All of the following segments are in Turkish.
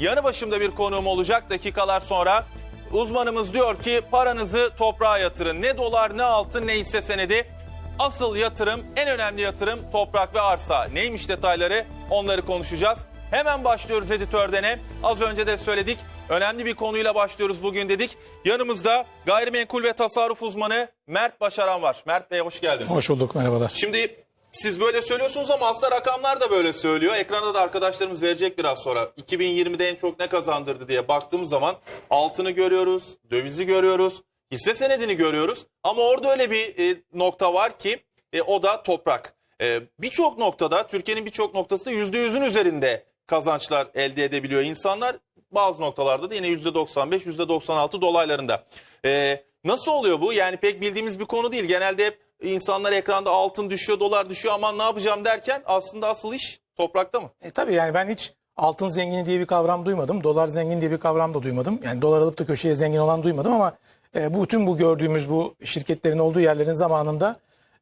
Yanı başımda bir konuğum olacak dakikalar sonra. Uzmanımız diyor ki paranızı toprağa yatırın. Ne dolar ne altın ne hisse senedi. Asıl yatırım en önemli yatırım toprak ve arsa. Neymiş detayları onları konuşacağız. Hemen başlıyoruz editörden. Az önce de söyledik. Önemli bir konuyla başlıyoruz bugün dedik. Yanımızda gayrimenkul ve tasarruf uzmanı Mert Başaran var. Mert Bey hoş geldiniz. Hoş bulduk merhabalar. Şimdi siz böyle söylüyorsunuz ama aslında rakamlar da böyle söylüyor. Ekranda da arkadaşlarımız verecek biraz sonra. 2020'de en çok ne kazandırdı diye baktığımız zaman altını görüyoruz, dövizi görüyoruz, hisse senedini görüyoruz. Ama orada öyle bir e, nokta var ki e, o da toprak. E, birçok noktada, Türkiye'nin birçok noktasında %100'ün üzerinde kazançlar elde edebiliyor insanlar. Bazı noktalarda da yine %95, %96 dolaylarında. E, nasıl oluyor bu? Yani pek bildiğimiz bir konu değil. Genelde hep insanlar ekranda altın düşüyor, dolar düşüyor aman ne yapacağım derken aslında asıl iş toprakta mı? E, tabii yani ben hiç altın zengini diye bir kavram duymadım. Dolar zengin diye bir kavram da duymadım. Yani dolar alıp da köşeye zengin olan duymadım ama e, bu bütün bu gördüğümüz bu şirketlerin olduğu yerlerin zamanında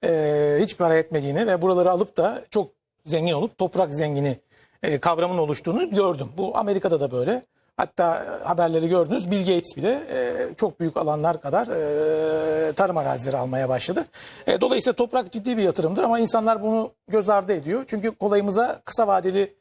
e, hiç para etmediğini ve buraları alıp da çok zengin olup toprak zengini e, kavramın oluştuğunu gördüm. Bu Amerika'da da böyle. Hatta e, haberleri gördünüz Bill Gates bile e, çok büyük alanlar kadar e, tarım arazileri almaya başladı. E, dolayısıyla toprak ciddi bir yatırımdır ama insanlar bunu göz ardı ediyor. Çünkü kolayımıza kısa vadeli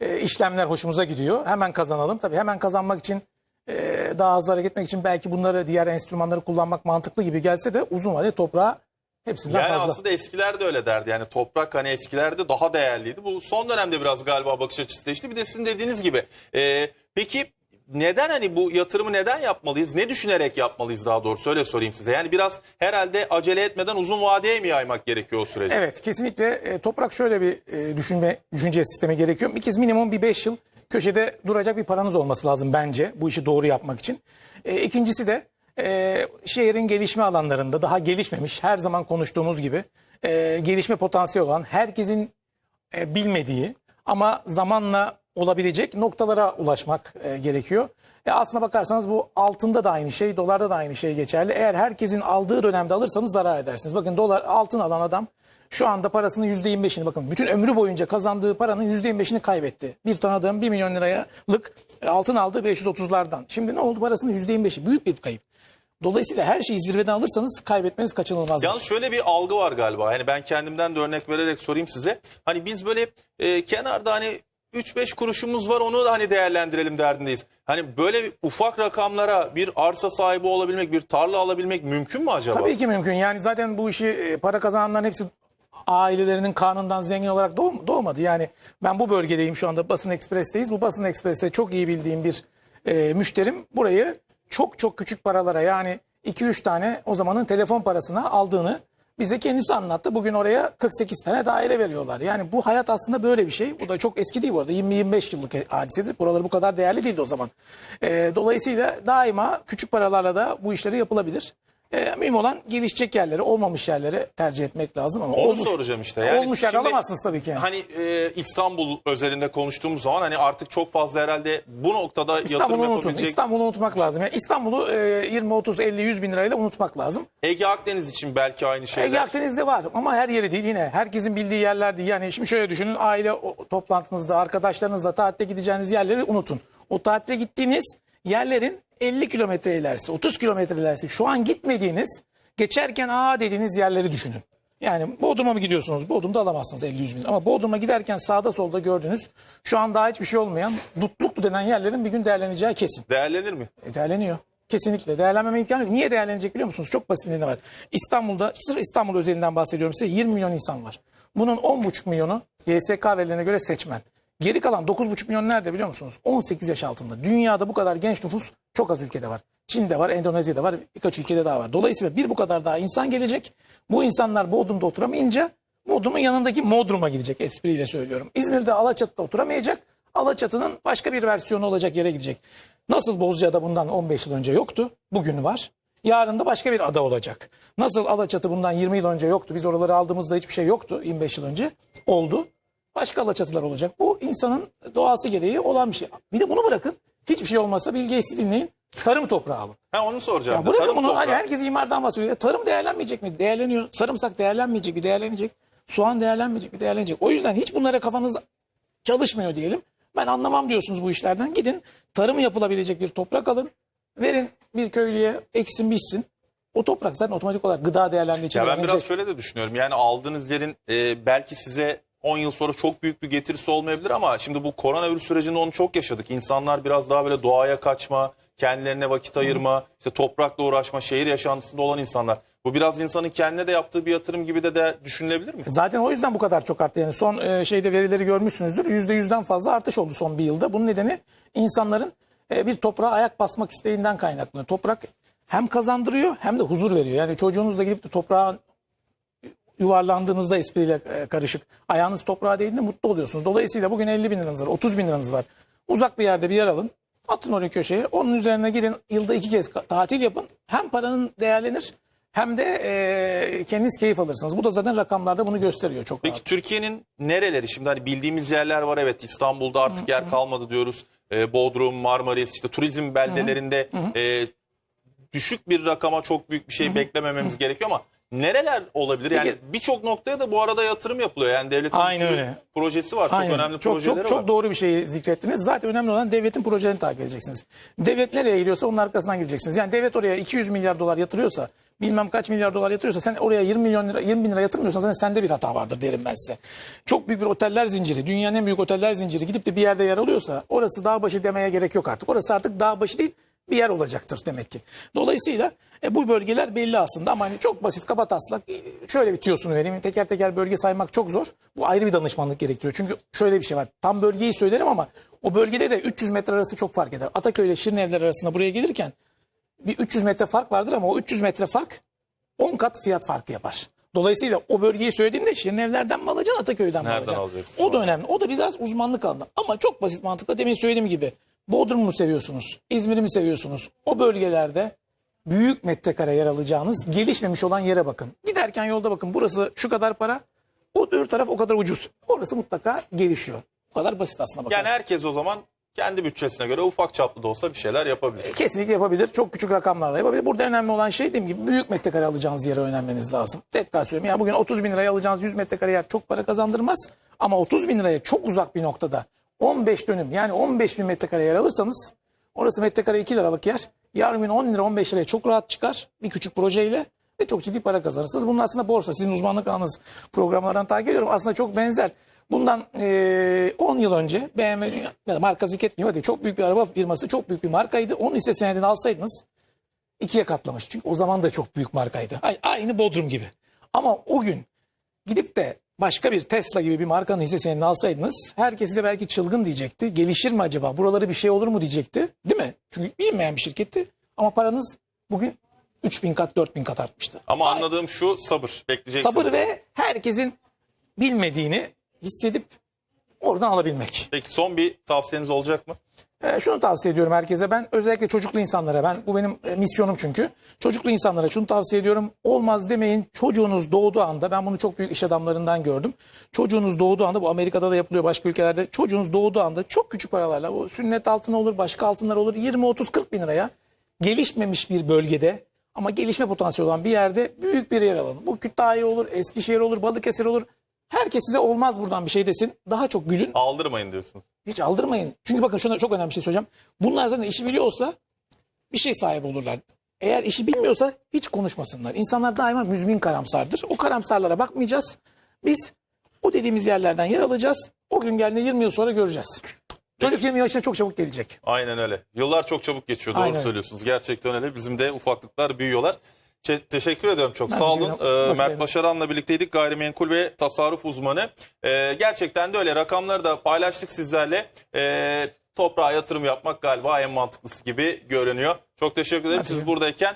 e, işlemler hoşumuza gidiyor. Hemen kazanalım. Tabii hemen kazanmak için e, daha hızlı hareket etmek için belki bunları diğer enstrümanları kullanmak mantıklı gibi gelse de uzun vadede toprağa hepsinden Yani fazla. aslında eskiler de öyle derdi. Yani toprak hani eskilerde daha değerliydi. Bu son dönemde biraz galiba bakış açısı değişti. Bir de sizin dediğiniz gibi. Ee, peki neden hani bu yatırımı neden yapmalıyız? Ne düşünerek yapmalıyız daha doğrusu öyle sorayım size. Yani biraz herhalde acele etmeden uzun vadeye mi yaymak gerekiyor o süreci? Evet kesinlikle e, toprak şöyle bir e, düşünme düşünce sistemi gerekiyor. Bir kez minimum bir 5 yıl köşede duracak bir paranız olması lazım bence bu işi doğru yapmak için. E, ikincisi de e, şehrin gelişme alanlarında daha gelişmemiş her zaman konuştuğumuz gibi e, gelişme potansiyeli olan herkesin e, bilmediği ama zamanla olabilecek noktalara ulaşmak e, gerekiyor. E, aslına bakarsanız bu altında da aynı şey, dolarda da aynı şey geçerli. Eğer herkesin aldığı dönemde alırsanız zarar edersiniz. Bakın dolar altın alan adam şu anda parasının %25'ini bakın bütün ömrü boyunca kazandığı paranın %25'ini kaybetti. Bir tanıdığım 1 milyon liralık e, altın aldı 530'lardan. Şimdi ne oldu parasının %25'i büyük bir kayıp. Dolayısıyla her şeyi zirveden alırsanız kaybetmeniz kaçınılmazdır. Yalnız şöyle bir algı var galiba. Yani ben kendimden de örnek vererek sorayım size. Hani biz böyle e, kenarda hani 3-5 kuruşumuz var onu da hani değerlendirelim derdindeyiz. Hani böyle bir ufak rakamlara bir arsa sahibi olabilmek, bir tarla alabilmek mümkün mü acaba? Tabii ki mümkün. Yani zaten bu işi e, para kazananların hepsi ailelerinin karnından zengin olarak doğ- doğmadı. Yani ben bu bölgedeyim şu anda Basın Ekspres'teyiz. Bu Basın Ekspres'te çok iyi bildiğim bir e, müşterim burayı çok çok küçük paralara yani 2-3 tane o zamanın telefon parasına aldığını bize kendisi anlattı. Bugün oraya 48 tane daire veriyorlar. Yani bu hayat aslında böyle bir şey. Bu da çok eski değil bu arada. 20-25 yıllık hadisedir. Buraları bu kadar değerli değildi o zaman. E, dolayısıyla daima küçük paralarla da bu işleri yapılabilir. E, mühim olan gelişecek yerleri, olmamış yerleri tercih etmek lazım ama Onu olmuş, soracağım işte. Yani olmuş yer şimdi alamazsınız tabii ki. Hani e, İstanbul özelinde konuştuğumuz zaman hani artık çok fazla herhalde bu noktada yatırım İstanbul'u unutun. yapabilecek İstanbul'u unutmak lazım. Yani İstanbul'u e, 20, 30, 50, 100 bin lirayla unutmak lazım. Ege Akdeniz için belki aynı şeyler. Ege Akdeniz'de var ama her yeri değil yine. Herkesin bildiği yerler değil. Yani şimdi şöyle düşünün aile o- toplantınızda, arkadaşlarınızla tatile gideceğiniz yerleri unutun. O tatile gittiğiniz yerlerin 50 kilometre ilerisi, 30 kilometre ilerisi şu an gitmediğiniz, geçerken aa dediğiniz yerleri düşünün. Yani Bodrum'a mı gidiyorsunuz? Bodrum'da alamazsınız 50-100 bin. Ama Bodrum'a giderken sağda solda gördüğünüz şu an daha hiçbir şey olmayan dutluklu denen yerlerin bir gün değerleneceği kesin. Değerlenir mi? E, değerleniyor. Kesinlikle. Değerlenmeme imkanı yok. Niye değerlenecek biliyor musunuz? Çok basit nedeni var. İstanbul'da, sırf İstanbul özelinden bahsediyorum size 20 milyon insan var. Bunun 10,5 milyonu YSK verilerine göre seçmen. Geri kalan 9,5 milyon nerede biliyor musunuz? 18 yaş altında. Dünyada bu kadar genç nüfus çok az ülkede var. Çin'de var, Endonezya'da var, birkaç ülkede daha var. Dolayısıyla bir bu kadar daha insan gelecek. Bu insanlar Bodrum'da oturamayınca Bodrum'un yanındaki Modrum'a gidecek espriyle söylüyorum. İzmir'de Alaçatı'da oturamayacak. Alaçatı'nın başka bir versiyonu olacak yere gidecek. Nasıl Bozcaada bundan 15 yıl önce yoktu, bugün var. Yarın da başka bir ada olacak. Nasıl Alaçatı bundan 20 yıl önce yoktu, biz oraları aldığımızda hiçbir şey yoktu 25 yıl önce. Oldu. Başka Alaçatılar olacak. Bu insanın doğası gereği olan bir şey. Bir de bunu bırakın. Hiçbir şey olmazsa Bill Gates'i dinleyin. Tarım toprağı alın. Ha onu soracağım. Ya bırakın Tarım bunu. toprağı. Hani herkes imardan bahsediyor. Ya tarım değerlenmeyecek mi? Değerleniyor. Sarımsak değerlenmeyecek mi? Değerlenecek. Soğan değerlenmeyecek mi? Değerlenecek. O yüzden hiç bunlara kafanız çalışmıyor diyelim. Ben anlamam diyorsunuz bu işlerden. Gidin tarım yapılabilecek bir toprak alın. Verin bir köylüye eksin biçsin. O toprak zaten otomatik olarak gıda değerlendiği için Ya ben biraz şöyle de düşünüyorum. Yani aldığınız yerin e, belki size 10 yıl sonra çok büyük bir getirisi olmayabilir ama şimdi bu koronavirüs sürecinde onu çok yaşadık. İnsanlar biraz daha böyle doğaya kaçma, kendilerine vakit ayırma, işte toprakla uğraşma, şehir yaşantısında olan insanlar. Bu biraz insanın kendine de yaptığı bir yatırım gibi de, de düşünülebilir mi? Zaten o yüzden bu kadar çok arttı. Yani son e, şeyde verileri görmüşsünüzdür. %100'den fazla artış oldu son bir yılda. Bunun nedeni insanların e, bir toprağa ayak basmak isteğinden kaynaklanıyor. Toprak hem kazandırıyor hem de huzur veriyor. Yani çocuğunuzla gidip de toprağa yuvarlandığınızda espriyle e, karışık ayağınız toprağa değdiğinde mutlu oluyorsunuz. Dolayısıyla bugün 50 bin liranız var, 30 bin liranız var. Uzak bir yerde bir yer alın. Atın oraya köşeye. Onun üzerine gidin yılda iki kez tatil yapın. Hem paranın değerlenir hem de e, kendiniz keyif alırsınız. Bu da zaten rakamlarda bunu gösteriyor çok rahat. Peki Türkiye'nin nereleri? Şimdi hani bildiğimiz yerler var evet İstanbul'da artık yer kalmadı diyoruz. Ee, Bodrum, Marmaris işte turizm beldelerinde e, düşük bir rakama çok büyük bir şey beklemememiz gerekiyor ama nereler olabilir? Yani birçok noktaya da bu arada yatırım yapılıyor. Yani devletin Aynen öyle. projesi var. Çok Aynen. önemli çok, projeleri çok, çok var. doğru bir şeyi zikrettiniz. Zaten önemli olan devletin projelerini takip edeceksiniz. Devlet nereye gidiyorsa onun arkasından gideceksiniz. Yani devlet oraya 200 milyar dolar yatırıyorsa, bilmem kaç milyar dolar yatırıyorsa sen oraya 20 milyon lira, 20 bin lira yatırmıyorsan zaten sende bir hata vardır derim ben size. Çok büyük bir oteller zinciri, dünyanın en büyük oteller zinciri gidip de bir yerde yer alıyorsa orası dağ başı demeye gerek yok artık. Orası artık dağ başı değil bir yer olacaktır demek ki. Dolayısıyla e, bu bölgeler belli aslında ama hani çok basit kaba taslak e, şöyle bir tüyosunu vereyim. Teker teker bölge saymak çok zor. Bu ayrı bir danışmanlık gerektiriyor. Çünkü şöyle bir şey var. Tam bölgeyi söylerim ama o bölgede de 300 metre arası çok fark eder. Ataköy ile Şirinevler arasında buraya gelirken bir 300 metre fark vardır ama o 300 metre fark 10 kat fiyat farkı yapar. Dolayısıyla o bölgeyi söylediğimde Şirinevler'den mi alacaksın Ataköy'den mi Nereden alacaksın? alacaksın? O da önemli. O da biraz uzmanlık alanı. Ama çok basit mantıkla demin söylediğim gibi Bodrum'u mu seviyorsunuz? İzmir'i mi seviyorsunuz? O bölgelerde büyük metrekare yer alacağınız gelişmemiş olan yere bakın. Giderken yolda bakın burası şu kadar para, o öbür taraf o kadar ucuz. Orası mutlaka gelişiyor. Bu kadar basit aslında bakarsanız. Yani herkes o zaman kendi bütçesine göre ufak çaplı da olsa bir şeyler yapabilir. Kesinlikle yapabilir. Çok küçük rakamlarla yapabilir. Burada önemli olan şey dediğim gibi büyük metrekare alacağınız yere önermeniz lazım. Tekrar söylüyorum. Ya bugün 30 bin liraya alacağınız 100 metrekare yer çok para kazandırmaz. Ama 30 bin liraya çok uzak bir noktada 15 dönüm yani 15 bin metrekare yer alırsanız orası metrekare 2 liralık yer. Yarın gün 10 lira 15 liraya çok rahat çıkar bir küçük projeyle ve çok ciddi para kazanırsınız. Bunun aslında borsa sizin uzmanlık alanınız programlardan takip ediyorum. Aslında çok benzer. Bundan eee, 10 yıl önce BMW ya da marka zikretmeyeyim hadi çok büyük bir araba firması çok büyük bir markaydı. Onun hisse senedini alsaydınız ikiye katlamış. Çünkü o zaman da çok büyük markaydı. Ay- Aynı Bodrum gibi. Ama o gün gidip de başka bir Tesla gibi bir markanın hisse senedini alsaydınız herkes size belki çılgın diyecekti. Gelişir mi acaba? Buraları bir şey olur mu diyecekti. Değil mi? Çünkü bilinmeyen bir şirketti. Ama paranız bugün 3000 kat 4000 kat artmıştı. Ama anladığım şu sabır. Bekleyeceksiniz. Sabır ve herkesin bilmediğini hissedip oradan alabilmek. Peki son bir tavsiyeniz olacak mı? Ee, şunu tavsiye ediyorum herkese. Ben özellikle çocuklu insanlara, ben bu benim e, misyonum çünkü. Çocuklu insanlara şunu tavsiye ediyorum. Olmaz demeyin. Çocuğunuz doğduğu anda, ben bunu çok büyük iş adamlarından gördüm. Çocuğunuz doğduğu anda, bu Amerika'da da yapılıyor başka ülkelerde. Çocuğunuz doğduğu anda çok küçük paralarla, bu sünnet altını olur, başka altınlar olur, 20, 30, 40 bin liraya gelişmemiş bir bölgede ama gelişme potansiyeli olan bir yerde büyük bir yer alın. Bu Kütahya olur, Eskişehir olur, Balıkesir olur. Herkes size olmaz buradan bir şey desin. Daha çok gülün. Aldırmayın diyorsunuz. Hiç aldırmayın. Çünkü bakın şuna çok önemli bir şey söyleyeceğim. Bunlar zaten işi biliyorsa bir şey sahibi olurlar. Eğer işi bilmiyorsa hiç konuşmasınlar. İnsanlar daima müzmin karamsardır. O karamsarlara bakmayacağız. Biz o dediğimiz yerlerden yer alacağız. O gün geldiğinde 20 yıl sonra göreceğiz. Çocuk 20 yaşına çok çabuk gelecek. Aynen öyle. Yıllar çok çabuk geçiyor. Doğru Aynen. söylüyorsunuz. Gerçekten öyle. Bizim de ufaklıklar büyüyorlar. Çe- teşekkür ediyorum çok. Ben Sağ teşekkür olun. ederim. Ee, Hoş Mert geldiniz. Başaran'la birlikteydik. Gayrimenkul ve tasarruf uzmanı. Ee, gerçekten de öyle. Rakamları da paylaştık sizlerle. Ee, toprağa yatırım yapmak galiba en mantıklısı gibi görünüyor. Çok teşekkür ederim. Hadi. Siz buradayken